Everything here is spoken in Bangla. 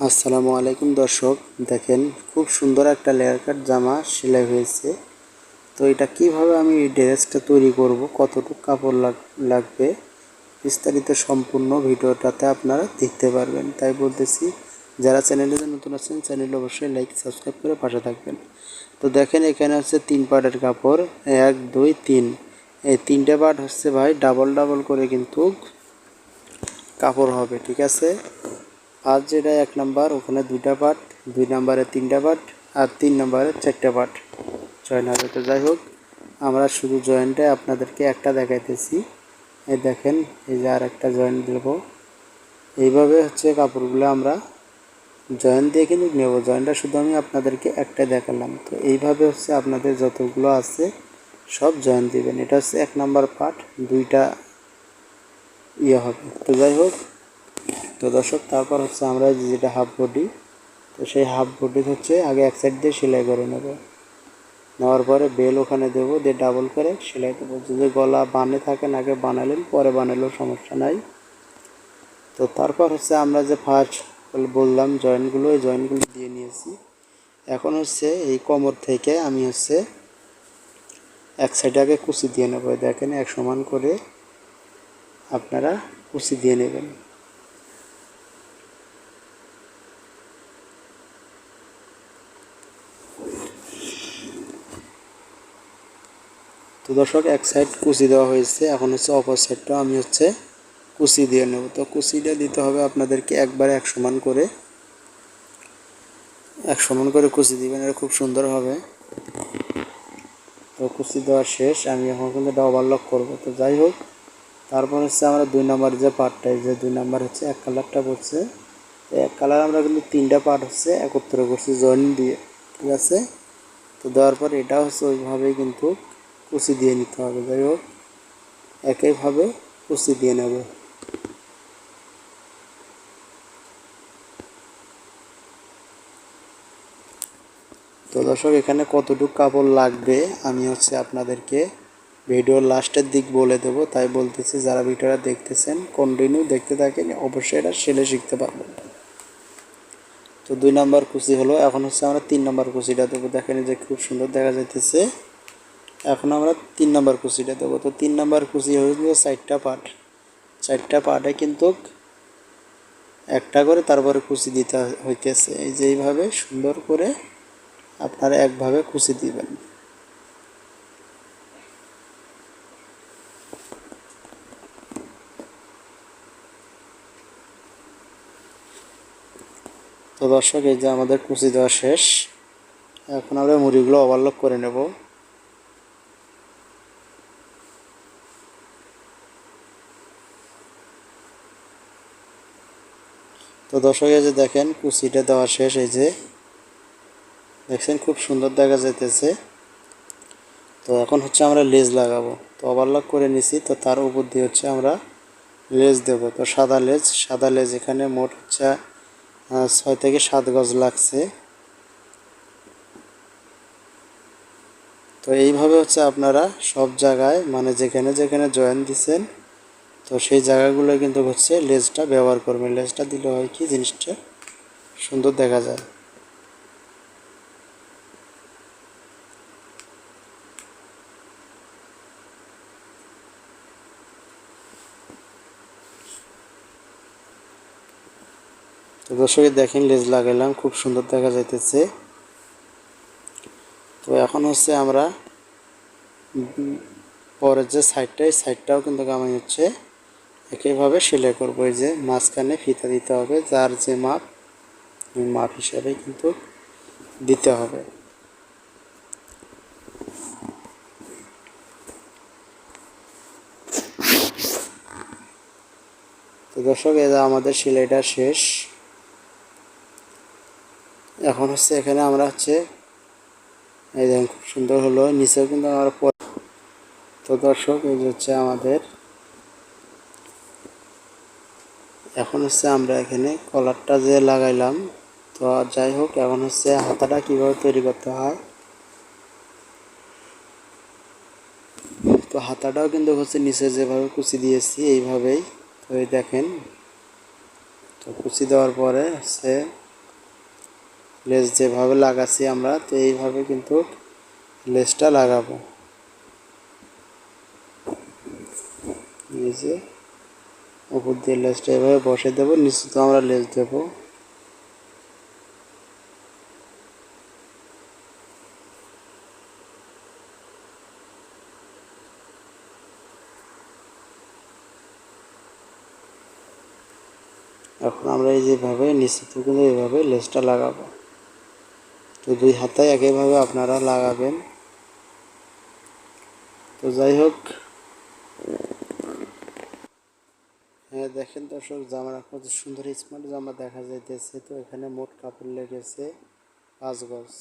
আসসালামু আলাইকুম দর্শক, দেখেন খুব সুন্দর একটা লেয়ার কাট জামা সেলাই হয়েছে। তো এটা কীভাবে আমি ড্রেসটা তৈরি করব, কতটুকু কাপড় লাগ- লাগবে, বিস্তারিত সম্পূর্ণ ভিডিওটাতে আপনারা দেখতে পারবেন। তাই বলতেছি, যারা চ্যানেলে নতুন আছেন চ্যানেল অবশ্যই লাইক সাবস্ক্রাইব করে পাশে থাকবেন। তো দেখেন এখানে হচ্ছে তিন পার্টের কাপড়, এক, দুই, তিন। এই তিনটে পার্ট হচ্ছে ভাই ডাবল ডাবল করে কিন্তু কাপড় হবে, ঠিক আছে? আর যেটা এক নাম্বার, ওখানে দুইটা পার্ট দুই নাম্বারে তিনটা পার্ট আর তিন নাম্বারে চারটা পার্ট জয়েন হবে তো যাই হোক, আমরা শুধু জয়েন্টে আপনাদেরকে একটা দেখাইতেছি। এই দেখেন, এই যে আর একটা জয়েন্ট দেব। এইভাবে হচ্ছে কাপড়গুলো আমরা জয়েন্ট দিয়ে কিন্তু নেব। জয়েন্টটা শুধু আমি আপনাদেরকে একটা দেখালাম। তো এইভাবে হচ্ছে আপনাদের যতগুলো আছে সব জয়েন্ট দিবেন। এটা হচ্ছে এক নাম্বার পার্ট দুইটা ইয়ে হবে। তো যাই হোক তো দর্শক, তারপর হচ্ছে আমরা যেটা হাফ বডি তো সেই হাফ বডি হচ্ছে আগে এক সাইড দিয়ে সেলাই করে নেব। নেওয়ার পরে বেল ওখানে দেবো, দিয়ে ডাবল করে সেলাই দেবো যদি গলা বানে থাকেন আগে বানালেন, পরে বানালেও সমস্যা নাই। তো তারপর হচ্ছে আমরা যে ফার্স্ট বললাম জয়েন্টগুলো এই জয়েন্টগুলো দিয়ে নিয়েছি। এখন হচ্ছে এই কোমর থেকে আমি হচ্ছে এক সাইডে আগে কুচি দিয়ে নেব। দেখেন, এক সমান করে আপনারা কুচি দিয়ে নেবেন। তো দর্শক, এক সাইড কুচি দেওয়া হয়েছে। এখন হচ্ছে অপর সাইডটাও আমি হচ্ছে কুচি দিয়ে নেব। তো কুচিটা দিতে হবে আপনাদেরকে একবারে এক সমান করে। এক সমান করে কুচি দিবেন, এটা খুব সুন্দর হবে। তো কুচি দেওয়া শেষ। আমি এখন কিন্তু এটা ওভারলক করব। তো যাই হোক, তারপর হচ্ছে আমরা দুই নাম্বার যে পার্টটা যে দুই নাম্বার হচ্ছে এক কালারটা পড়ছে। এক কালার আমরা কিন্তু তিনটা পার্ট হচ্ছে একত্র করছি জয়েন দিয়ে। ঠিক আছে? তো দেওয়ার পর এটা হচ্ছে ওইভাবেই কিন্তু কুচি দিয়ে নিতে হবে, যাই হোক, একইভাবে কুচি দিয়ে নেব। তো দর্শক, এখানে কতটুকু কাপড় লাগবে, আমি হচ্ছে আপনাদেরকে ভিডিওর লাস্টের দিক বলে দেব। তাই বলতেছি, যারা ভিডিওটা দেখতেছেন কন্টিনিউ দেখতে থাকেন, অবশ্যই এটা সেলে শিখতে পারবেন। তো দুই নাম্বার কুচি হলো, এখন হচ্ছে আমরা তিন নাম্বার কুচিটা দেবো। দেখেন যে খুব সুন্দর দেখা যাইতেছে। এখন আমরা তিন নম্বর কুচিটা দেবো। তো তিন নাম্বার কুচি হয়েছিল চারটা পার্ট চারটা পার্টে কিন্তু একটা করে তারপরে কুচি দিতে হইতেছে। এই যে এইভাবে সুন্দর করে আপনারা একভাবে কুচি দিবেন। তো দর্শক, এই যে আমাদের কুচি দেওয়া শেষ। এখন আমরা মুড়িগুলো ওভারলক করে নেব। তো দর্শক, এই যে দেখেন কুচিটা দেওয়া শেষ, এই যে। দেখছেন, খুব সুন্দর দেখা যেতেছে তো এখন হচ্ছে আমরা লেজ লাগাবো। তো ওভারলক করে নিছি, তো তার উপর দিয়ে হচ্ছে আমরা লেজ দেব। তো সাদা লেজ সাদা লেজ এখানে মোট হচ্ছে ছয় থেকে সাত গজ লাগছে। তো এইভাবে হচ্ছে আপনারা সব জায়গায় মানে যেখানে যেখানে জয়েন দিছেন তো সেই জায়গাগুলো কিন্তু হচ্ছে লেজটা ব্যবহার করবে লেজটা দিলে হয় কি জিনিসটা? সুন্দর দেখা যায়। তো দর্শকে দেখেন লেজ লাগাইলাম, খুব সুন্দর দেখা যাইতেছে। তো এখন হচ্ছে আমরা পরের যে সাইডটা এই সাইডটাও কিন্তু আমি হচ্ছে। একইভাবে সেলাই করব, এই যে মাঝখানে ফিতা দিতে হবে, যার যে মাপ মাপ হিসাবে কিন্তু দিতে হবে। তো দর্শক যে আমাদের সেলাইটা শেষ। এখন হচ্ছে এখানে আমরা হচ্ছে, এই দেখেন খুব সুন্দর হলো, নিচেও কিন্তু আমরা তো দর্শক, এই হচ্ছে আমাদের এখন হচ্ছে আমরা এখানে কলারটা যে লাগাইলাম, তো যাই হোক, এখন হচ্ছে হাতাটা কীভাবে তৈরি করতে হয়। তো হাতাটাও কিন্তু হচ্ছে নিচে যেভাবে কুচি দিয়েছি, এইভাবেই। তো এই দেখেন, তো কুচি দেওয়ার পরে হচ্ছে লেস যেভাবে লাগাচ্ছি আমরা, তো এইভাবে কিন্তু লেসটা লাগাবো। এই যে উপর দিয়ে লেসটা এভাবে বসে দেবো, নিচে তো আমরা লেস দেবো। এখন আমরা এই যেভাবে নিশ্চিত কিন্তু এইভাবে লেসটা লাগাবো। তো দুই হাতে একইভাবে আপনারা লাগাবেন। তো যাই হোক হ্যাঁ দেখেন দর্শক জামার কত সুন্দর স্মার্ট জামা দেখা যাইতেছে, তো এখানে মোট কাপড় লেগেছে পাঁচ গজ।